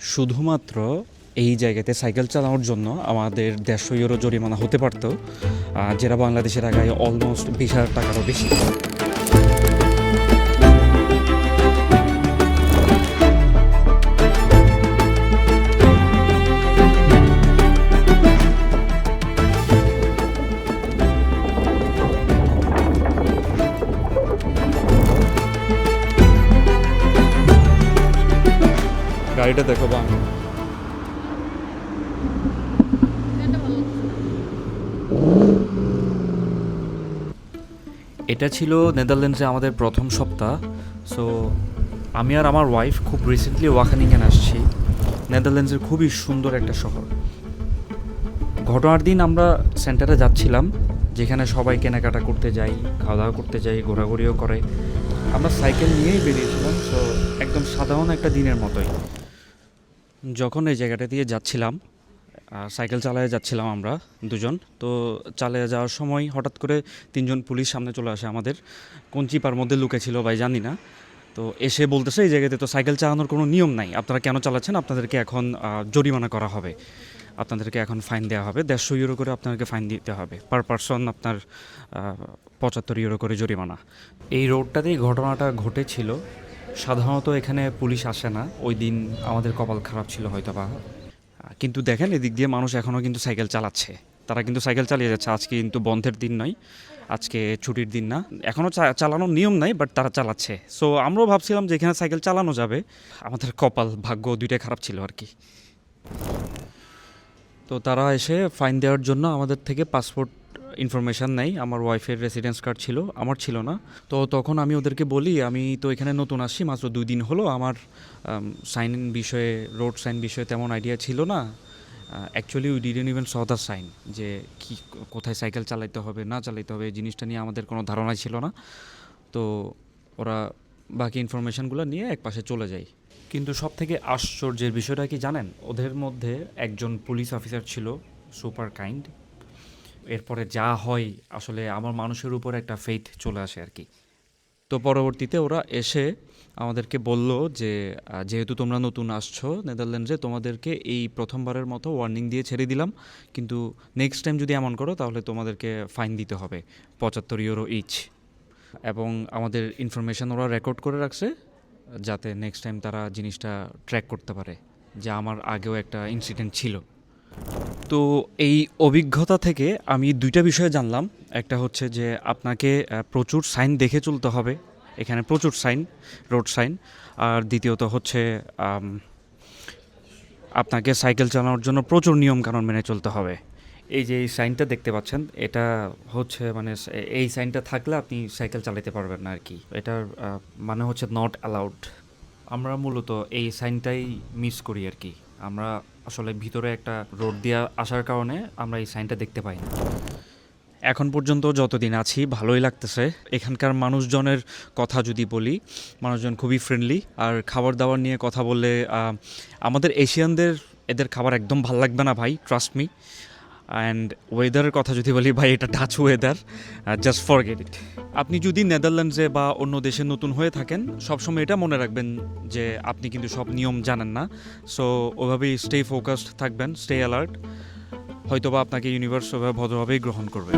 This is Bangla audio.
শুধুমাত্র এই জায়গাতে সাইকেল চালানোর জন্য আমাদের দেড়শো ইউরো জরিমানা হতে পারত যেটা বাংলাদেশের আগায় অলমোস্ট বিশ হাজার টাকারও বেশি। গাড়িটা দেখো বাং এটা ছিল নেদারল্যান্ডসে আমাদের প্রথম সপ্তাহ। সো আমি আর আমার ওয়াইফ খুব রিসেন্টলি ওয়াখানিংয়ে আসছি। নেদারল্যান্ডসের খুবই সুন্দর একটা শহর। ঘটনার দিন আমরা সেন্টারে যাচ্ছিলাম, যেখানে সবাই কেনাকাটা করতে যাই খাওয়া দাওয়া করতে যাই, ঘোরাঘুরিও করে। আমরা সাইকেল নিয়েই বেরিয়েছিলাম সো একদম সাধারণ একটা দিনের মতোই। যখন এই জায়গাটা দিয়ে যাচ্ছিলাম সাইকেল চালায় যাচ্ছিলাম আমরা দুজন, তো চালিয়ে যাওয়ার সময় হঠাৎ করে তিনজন পুলিশ সামনে চলে আসে আমাদের। কোন চিপার মধ্যে লুকে ছিল ভাই জানি না। তো এসে বলতেছে, এই জায়গাতে তো সাইকেল চালানোর কোনো নিয়ম নাই। আপনারা কেন চালাচ্ছেন? আপনাদেরকে এখন জরিমানা করা হবে। আপনাদেরকে এখন ফাইন দেওয়া হবে। দেড়শো ইউরো করে আপনাদেরকে ফাইন দিতে হবে। পার পারসন আপনার পঁচাত্তর ইউরো করে জরিমানা। এই রোডটাতেই ঘটনাটা ঘটেছিল। সাধারণত এখানে পুলিশ আসে না। ওই দিন আমাদের কপাল খারাপ ছিল হয়তো বা কিন্তু দেখেন, এদিক দিয়ে মানুষ এখনও কিন্তু সাইকেল চালাচ্ছে। তারা কিন্তু সাইকেল চালিয়ে যাচ্ছে। আজকে কিন্তু বন্ধের দিন নয়। আজকে ছুটির দিন না। এখনও চালানোর নিয়ম নাই বাট তারা চালাচ্ছে। সো আমরাও ভাবছিলাম যে এখানে সাইকেল চালানো যাবে। আমাদের কপাল, ভাগ্য দুইটাই খারাপ ছিল আর কি। তো তারা এসে ফাইন দেওয়ার জন্য আমাদের থেকে পাসপোর্ট ইনফরমেশান নেই, আমার ওয়াইফের রেসিডেন্স কার্ড ছিল, আমার ছিল না। তো তখন আমি ওদেরকে বলি, আমি তো এখানে নতুন আসছি, মাত্র দুই দিন হলো, আমার সাইন বিষয়ে রোড সাইন বিষয়ে তেমন আইডিয়া ছিল না। Actually we didn't even saw sign যে কি, কোথায় সাইকেল চালাইতে হবে, না চালাইতে হবে জিনিসটা নিয়ে আমাদের কোনো ধারণা ছিল না। তো ওরা বাকি ইনফরমেশানগুলো নিয়ে এক পাশে চলে যায়। কিন্তু সব থেকে আশ্চর্যের বিষয়টা কি জানেন? ওদের মধ্যে একজন পুলিশ অফিসার ছিল সুপার কাইন্ড এরপরে যা হয়, আসলে আমার মানুষের উপর একটা ফেথ চলে আসে আর কি। তো পরবর্তীতে ওরা এসে আমাদেরকে বলল যে যেহেতু তোমরা নতুন আসছো নেদারল্যান্ডসে, তোমাদেরকে এই প্রথমবারের মতো ওয়ার্নিং দিয়ে ছেড়ে দিলাম। কিন্তু নেক্সট টাইম যদি এমন করো, তাহলে তোমাদেরকে ফাইন দিতে হবে, পঁচাত্তর ইউরো ইচ এবং আমাদের ইনফরমেশন ওরা রেকর্ড করে রাখছে, যাতে নেক্সট টাইম তারা জিনিসটা ট্র্যাক করতে পারে, যে আমার আগেও একটা ইনসিডেন্ট ছিল। তো এই অভিজ্ঞতা থেকে আমি দুইটা বিষয়ে জানলাম। একটা হচ্ছে যে আপনাকে প্রচুর সাইন দেখে চলতে হবে। এখানে প্রচুর সাইন, রোড সাইন। আর দ্বিতীয়ত হচ্ছে আপনাকে সাইকেল চালানোর জন্য প্রচুর নিয়ম কানুন মেনে চলতে হবে। এই যে এই সাইনটা দেখতে পাচ্ছেন, এটা হচ্ছে মানে এই সাইনটা থাকলে আপনি সাইকেল চালাতে পারবেন না আর কি এটার মানে হচ্ছে নট অ্যালাউড আমরা মূলত এই সাইনটাই মিস করি আর কি আমরা আসলে ভিতরে একটা রোড দিয়ে আসার কারণে আমরা এই সাইনটা দেখতে পাই না। এখন পর্যন্ত যতদিন আছি, ভালোই লাগতেছে। এখানকার মানুষজনের কথা যদি বলি, মানুষজন খুবই ফ্রেন্ডলি আর খাবার দাবার নিয়ে কথা বললে আমাদের এশিয়ানদের এদের খাবার একদম ভালো লাগবে না ভাই ট্রাস্ট মি অ্যান্ড ওয়েদারের কথা যদি বলি, ভাই, এটা touch weather just forget it আপনি যদি নেদারল্যান্ডসে বা অন্য দেশে নতুন হয়ে থাকেন, সবসময় এটা মনে রাখবেন যে আপনি কিন্তু সব নিয়ম জানেন না। সো ওভাবেই স্টে ফোকাসড থাকবেন স্টে অ্যালার্ট হয়তোবা আপনাকে ইউনিভার্স ওভাবে ভদ্রভাবেই গ্রহণ করবে।